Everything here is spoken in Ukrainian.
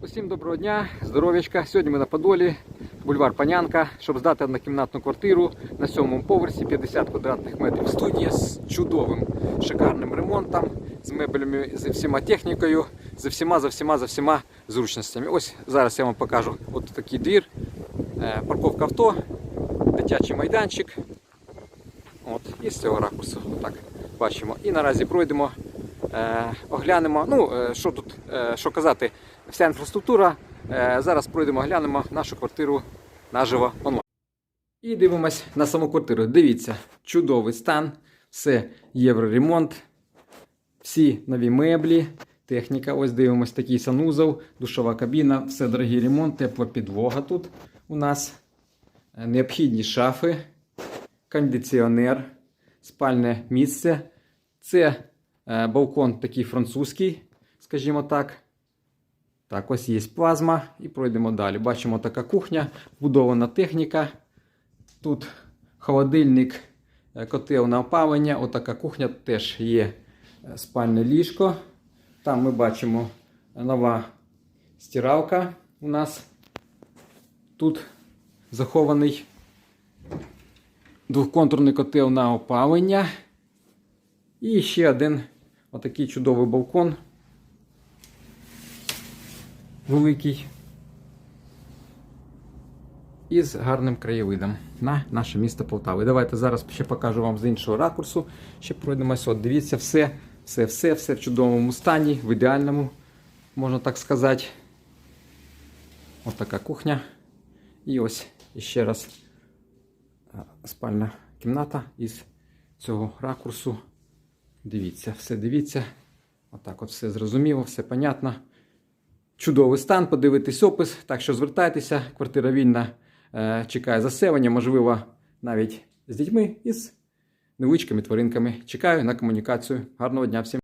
Усім доброго дня, здоров'ячка. Сьогодні ми на Подолі, бульвар Панянка, щоб здати однокімнатну квартиру на сьомому поверсі 50 квадратних метрів. Студія з чудовим, шикарним ремонтом, з меблями, з всіма технікою, з всіма, за всіма, за всіма зручностями. Ось зараз я вам покажу от такий двір, е, парковка авто, дитячий майданчик. От, і з цього ракурсу так бачимо. І наразі пройдемо, оглянемо. Ну, е, що тут, е, що казати, вся інфраструктура. Е, зараз пройдемо, оглянемо нашу квартиру наживо онлайн. І дивимось на саму квартиру. Дивіться, чудовий стан, все євроремонт, всі нові меблі, техніка. Ось дивимось такий санузел, душова кабіна, все дорогий ремонт, тепла підлога тут у нас. Е, Необхідні шафи, кондиціонер, спальне місце. Це е, балкон такий французький, скажімо так. Так, ось є плазма і пройдемо далі. Бачимо така кухня, будована техніка. Тут холодильник, е, котел на опалення. Отака кухня теж є е, спальне ліжко. Там ми бачимо нова стиралка у нас. Тут захований двохконтурний котел на опалення. І ще один отакий чудовий балкон. Великий. Із гарним краєвидом на наше місто Полтави. Давайте зараз ще покажу вам з іншого ракурсу. Ще пройдемося. От дивіться, все, все, все, все в чудовому стані, в ідеальному, можна так сказати. Ось така кухня. І ось ще раз спальна кімната із цього ракурсу. Дивіться, все дивіться. Отак от все зрозуміло, все понятно. Чудовий стан, подивитись опис. Так що звертайтеся, квартира вільна е, чекає заселення, можливо, навіть з дітьми і з невеличкими тваринками. Чекаю на комунікацію. Гарного дня всім!